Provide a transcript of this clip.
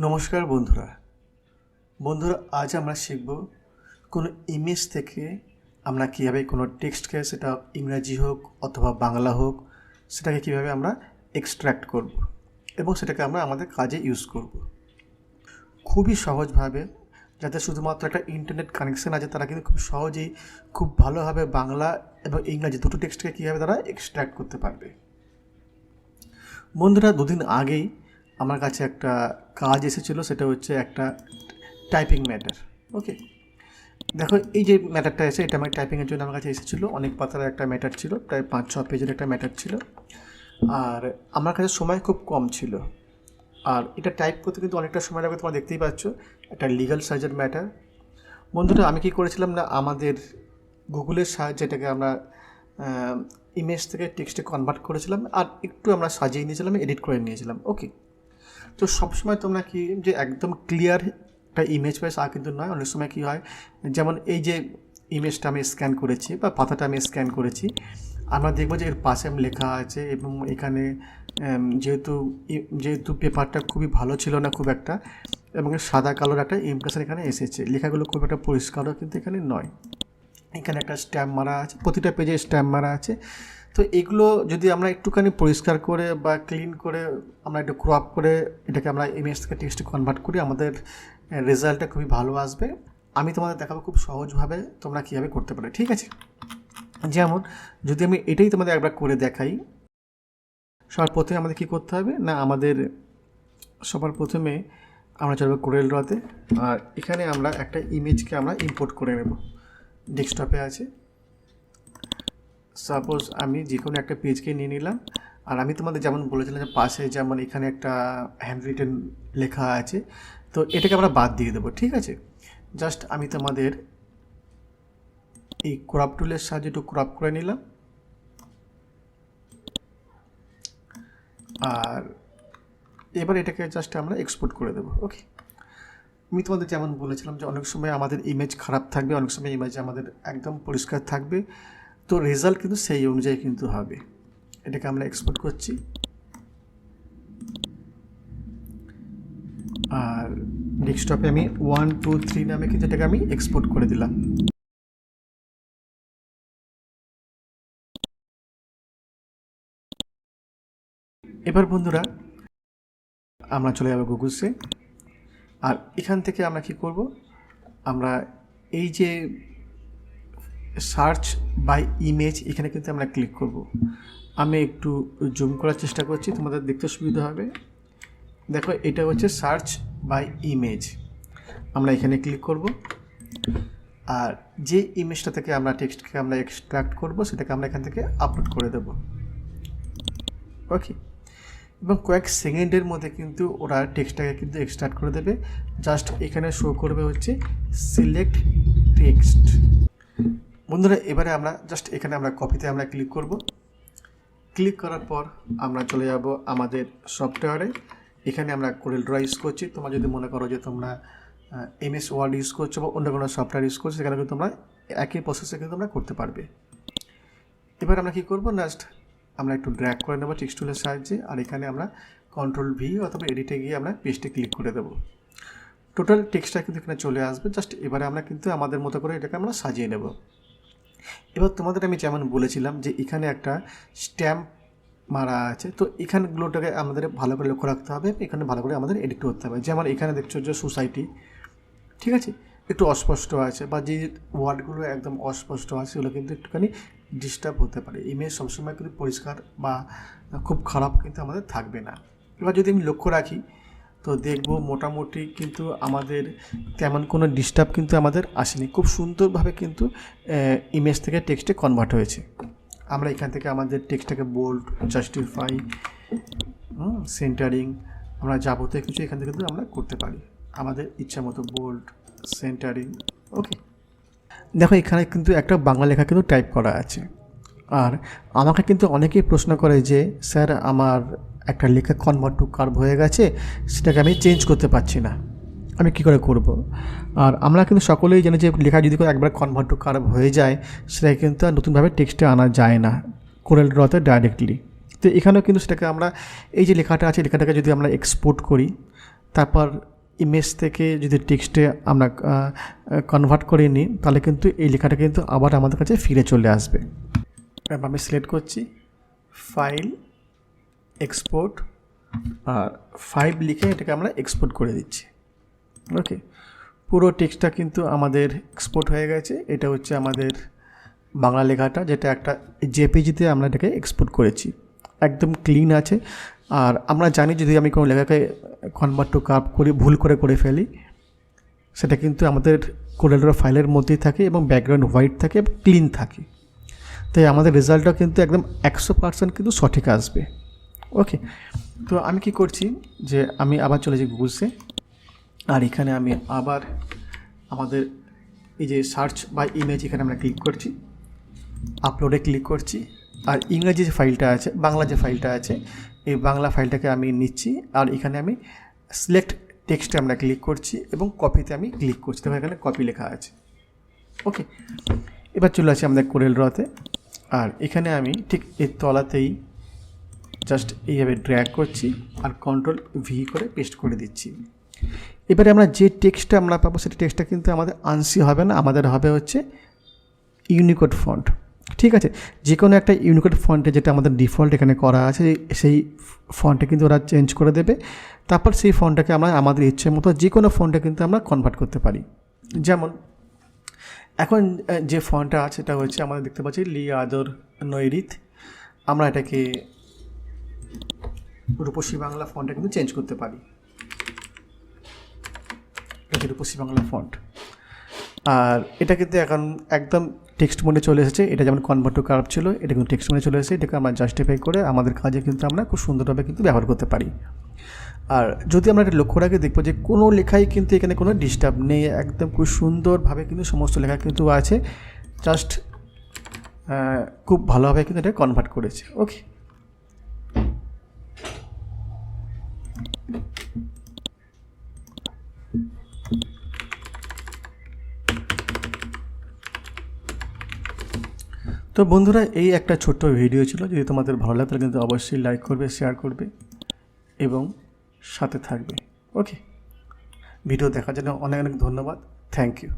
নমস্কার বন্ধুরা। বন্ধুরা, আজ আমরা শিখব কোনো ইমেজ থেকে আমরা কীভাবে কোনো টেক্সটকে সেটা ইংরাজি হোক অথবা বাংলা হোক, সেটাকে কীভাবে আমরা এক্সট্র্যাক্ট করব এবং সেটাকে আমরা আমাদের কাজে ইউজ করব। খুবই সহজভাবে, যাতে শুধুমাত্র একটা ইন্টারনেট কানেকশান আছে, তারা কিন্তু খুব সহজেই খুব ভালোভাবে বাংলা এবং ইংরাজি দুটো টেক্সটকে কীভাবে তারা এক্সট্র্যাক্ট করতে পারবে। বন্ধুরা, দুদিন আগেই আমার কাছে একটা কাজ এসেছিল, সেটা হচ্ছে একটা টাইপিং ম্যাটার ওকে দেখো, এই যে ম্যাটারটা এসে, এটা আমার টাইপিংয়ের জন্য আমার কাছে এসেছিল। অনেক পাতার একটা ম্যাটার ছিল, প্রায় পাঁচ, ছ পেজের একটা ম্যাটার ছিল। আর আমার কাছে সময় খুব কম ছিল। আর এটা টাইপ করতে কিন্তু অনেকটা সময় লাগবে, তোমরা দেখতেই পাচ্ছ। একটা লিগাল সাইজের ম্যাটার বন্ধুরা, আমি কি করেছিলাম না, আমাদের গুগলের সাহায্যে এটাকে আমরা ইমেজ থেকে টেক্সটে কনভার্ট করেছিলাম। আর একটু আমরা সাজিয়ে নিয়েছিলাম এডিট করে নিয়েছিলাম ওকে তো সবসময় তোমরা কি যে একদম ক্লিয়ার একটা ইমেজ পাই তা কিন্তু নয়, অনেক সময় কী হয়, যেমন এই যে ইমেজটা আমি স্ক্যান করেছি বা পাতাটা আমি স্ক্যান করেছি, আমরা দেখব যে এর পাশে আমি লেখা আছে এবং এখানে যেহেতু যেহেতু পেপারটা খুবই ভালো ছিল না খুব একটা, এবং সাদা কালোর একটা ইমপ্রেশন এখানে এসেছে। লেখাগুলো খুব একটা পরিষ্কারও কিন্তু এখানে নয়। এখানে একটা স্ট্যাম্প মারা আছে, প্রতিটা পেজে স্ট্যাম্প মারা আছে। তো এগুলো যদি আমরা একটুখানি পরিষ্কার করে বা ক্লিন করে আমরা একটু ক্রপ করে এটাকে আমরা ইমেজ থেকে টেক্সটে কনভার্ট করি, আমাদের রেজাল্টটা খুবই ভালো আসবে। আমি তোমাদের দেখাবো খুব সহজভাবে তোমরা কীভাবে করতে পারো, ঠিক আছে? যেমন, যদি আমি এটাই তোমাদের একবার করে দেখাই, সবার প্রথমে আমাদের কী করতে হবে? না, আমাদের সবার প্রথমে আমরা চলবো কোরেল ড্রতে আর এখানে আমরা একটা ইমেজকে আমরা ইম্পোর্ট করে নেব। ডেস্কটপে আছে। সাপোজ আমি যে কোনো একটা পেজকে নিয়ে নিলাম, আর আমি তোমাদের যেমন বলেছিলাম যে পাশে যেমন এখানে একটা হ্যান্ড রিটেন লেখা আছে, তো এটাকে আমরা বাদ দিয়ে দেবো, ঠিক আছে? জাস্ট আমি তোমাদের এই ক্রপ টুলের সাহায্যে একটু ক্রপ করে নিলাম। আর এবার এটাকে জাস্ট আমরা এক্সপোর্ট করে দেবো ওকে আমি তোমাদের যেমন বলেছিলাম যে অনেক সময় আমাদের ইমেজ খারাপ থাকবে, অনেক সময় ইমেজ আমাদের একদম পরিষ্কার থাকবে তো রেজাল্ট কিন্তু সেই অনুযায়ী কিন্তু হবে। এটাকে আমরা এক্সপোর্ট করছি। আর ডেস্কটপে আমি ওয়ান টু থ্রি নামে কিন্তু এটাকে আমি এক্সপোর্ট করে দিলাম। এবার বন্ধুরা, আমরা চলে যাব গুগলসে আর এখান থেকে আমরা কি করব? আমরা এই যে সার্চ বাই ইমেজ এখানে কিন্তু আমরা ক্লিক করব। আমি একটু জুম করার চেষ্টা করছি, তোমাদের দেখতে সুবিধা হবে। দেখো, এটা হচ্ছে সার্চ বাই ইমেজ আমরা এখানে ক্লিক করব। আর যে ইমেজটা থেকে আমরা টেক্সটকে আমরা এক্সট্রাক্ট করব, সেটাকে আমরা এখান থেকে আপলোড করে দেব। ওকে এবং কয়েক সেকেন্ডের মধ্যে কিন্তু ওরা টেক্সটটাকে কিন্তু এক্সট্রাক্ট করে দেবে। জাস্ট এখানে শো করবে হচ্ছে সিলেক্ট টেক্সট বন্ধুরা, এবারে আমরা জাস্ট এখানে আমরা কপিতে আমরা ক্লিক করব। ক্লিক করার পর আমরা চলে যাব আমাদের সফটওয়্যারে এখানে আমরা কোরেল ড্র ইউজ করছি। তোমরা যদি মনে করো যে তোমরা এমএস ওয়ার্ড ইউজ করছ বা অন্য কোনো সফটওয়্যার ইউজ করছ, সেখানে কিন্তু তোমরা একই প্রসেসে কিন্তু তোমরা করতে পারবে। এবার আমরা কি করব? নেক্সট আমরা একটু ড্র্যাগ করে নেব টেক্সট টুলের সাহায্যে। আর এখানে আমরা কন্ট্রোল ভি অথবা এডিটে গিয়ে আমরা পেস্টে ক্লিক করে দেবো। টোটাল টেক্সটটা কিন্তু এখানে চলে আসবে। জাস্ট এবারে আমরা কিন্তু আমাদের মতো করে এটাকে আমরা সাজিয়ে নেব। এবার তোমাদের আমি যেমন বলেছিলাম যে এখানে একটা স্ট্যাম্প মারা আছে, তো এখানগুলোটাকে আমাদের ভালো করে লক্ষ্য রাখতে হবে, এখানে ভালো করে আমাদের এডিট করতে হবে। যেমন এখানে দেখছ যে সোসাইটি ঠিক আছে? একটু অস্পষ্ট আছে বা যে ওয়ার্ডগুলো একদম অস্পষ্ট আছে, সেগুলো কিন্তু একটুখানি ডিস্টার্ব হতে পারে। ইমেজ সবসময় কিন্তু পরিষ্কার বা খুব খারাপ কিন্তু আমাদের থাকবে না। এবার যদি আমি লক্ষ্য রাখি তো দেখব মোটামুটি কিন্তু আমাদের তেমন কোনো ডিস্টার্ব কিন্তু আমাদের আসেনি। খুব সুন্দরভাবে কিন্তু ইমেজ থেকে টেক্সটে কনভার্ট হয়েছে। আমরা এখান থেকে আমাদের টেক্সটটাকে বোল্ড জাস্টিফাই সেন্টারিং আমরা যাবতীয় কিছু এখান থেকে আমরা করতে পারি। আমাদের ইচ্ছা মতো বোল্ড সেন্টারিং ওকে দেখো, এখানে কিন্তু একটা বাংলা লেখা কিন্তু টাইপ করা আছে। আর আমাকে কিন্তু অনেকেই প্রশ্ন করে যে, স্যার, আমার একটা লেখা কনভার্ট টু কার্ভ হয়ে গেছে, সেটাকে আমি চেঞ্জ করতে পারছি না। আমি কী করে করব? আর আমরা কিন্তু সকলেই জানি যে লেখা যদি করে একবার কনভার্ট টু কার্ভ হয়ে যায় সেটা কিন্তু আর নতুনভাবে টেক্সটে আনা যায় না কোরেল ড্রতে ডাইরেক্টলি তো এখানেও কিন্তু সেটাকে আমরা, এই যে লেখাটা আছে, লেখাটাকে যদি আমরা এক্সপোর্ট করি, তারপর ইমেজ থেকে যদি টেক্সটে আমরা কনভার্ট করে নিই, তাহলে কিন্তু এই লেখাটা কিন্তু আবার আমাদের কাছে ফিরে চলে আসবে। আমি সিলেক্ট করছি ফাইল এক্সপোর্ট আর ফাইভ লিখে এটাকে আমরা এক্সপোর্ট করে দিচ্ছি। ওকে পুরো টেক্সটটা কিন্তু আমাদের এক্সপোর্ট হয়ে গেছে। এটা হচ্ছে আমাদের বাংলা লেখাটা, যেটা একটা জেপিজিতে আমরা এটাকে এক্সপোর্ট করেছি। একদম ক্লিন আছে। আর আমরা জানি যদি আমি কোনো লেখাকে কনভার্ট টু কাপ করি, ভুল করে করে ফেলি, সেটা কিন্তু আমাদের কোরেলর ফাইলের মধ্যেই থাকে এবং ব্যাকগ্রাউন্ড হোয়াইট থাকে এবং ক্লিন থাকে। তাই আমাদের রেজাল্টটা কিন্তু একদম একশো পার্সেন্ট কিন্তু সঠিক আসবে। ওকে তো আমি কি করছি যে আমি আবার চলে যাই গুগলসে আর এখানে আমি আবার আমাদের এই যে সার্চ বা ইমেজ এখানে আমরা ক্লিক করছি আপলোডে ক্লিক করছি, আর ইংরেজি যে ফাইলটা আছে, বাংলা যে ফাইলটা আছে, এই বাংলা ফাইলটাকে আমি নিচ্ছি, আর এখানে আমি সিলেক্ট টেক্সটে আমরা ক্লিক করছি এবং কপিতে আমি ক্লিক করছি। দেখো এখানে কপি লেখা আছে। ওকে এবার চলে আসি আমাদের কোরেল রতে আর এখানে আমি ঠিক এর তলাতেই জাস্ট এইভাবে ড্র্যাগ করছি আর কন্ট্রোল ভি করে পেস্ট করে দিচ্ছি। এবারে আমরা যে টেক্সটটা আমরা পাবো, সেই টেক্সটটা কিন্তু আমাদের আনসি হবে না, আমাদের হবে হচ্ছে ইউনিকোড ফন্ট ঠিক আছে? যে কোনো একটা ইউনিকোড ফন্টে যেটা আমাদের ডিফল্ট এখানে করা আছে, সেই ফন্টে কিন্তু ওরা চেঞ্জ করে দেবে। তারপর সেই ফন্টটাকে আমরা আমাদের ইচ্ছে মতো যে কোনো ফন্টে কিন্তু আমরা কনভার্ট করতে পারি। যেমন, এখন যে ফন্টটা আছে, সেটা হচ্ছে আমাদের দেখতে পাচ্ছি লি আদর নৈরিত। আমরা এটাকে রূপসী বাংলা ফন্টটা কিন্তু চেঞ্জ করতে পারি। এটা রূপসী বাংলা ফন্ট আর এটা কিন্তু এখন একদম টেক্সট মোডে চলে এসেছে। এটা যেমন কনভার্ট টু কার্ভ ছিল, এটা কিন্তু টেক্সট মোডে চলে এসেছে। এটাকে আমরা জাস্টিফাই করে আমাদের কাজে কিন্তু আমরা খুব সুন্দরভাবে কিন্তু ব্যবহার করতে পারি। আর যদি আমরা একটা লক্ষ্য রাখি, দেখব যে কোনো লেখাই কিন্তু এখানে কোনো ডিস্টার্ব নেই। একদম খুব সুন্দরভাবে কিন্তু সমস্ত লেখা কিন্তু আছে। জাস্ট খুব ভালোভাবে কিন্তু এটা কনভার্ট করেছে। ওকে তো বন্ধুরা, এই একটা ছোট্ট ভিডিও ছিল। যদি তোমাদের ভালো লাগে, তাহলে কিন্তু অবশ্যই লাইক করবে শেয়ার করবে এবং সাথে থাকবে। ওকে ভিডিও দেখার জন্য অনেক অনেক ধন্যবাদ। Thank you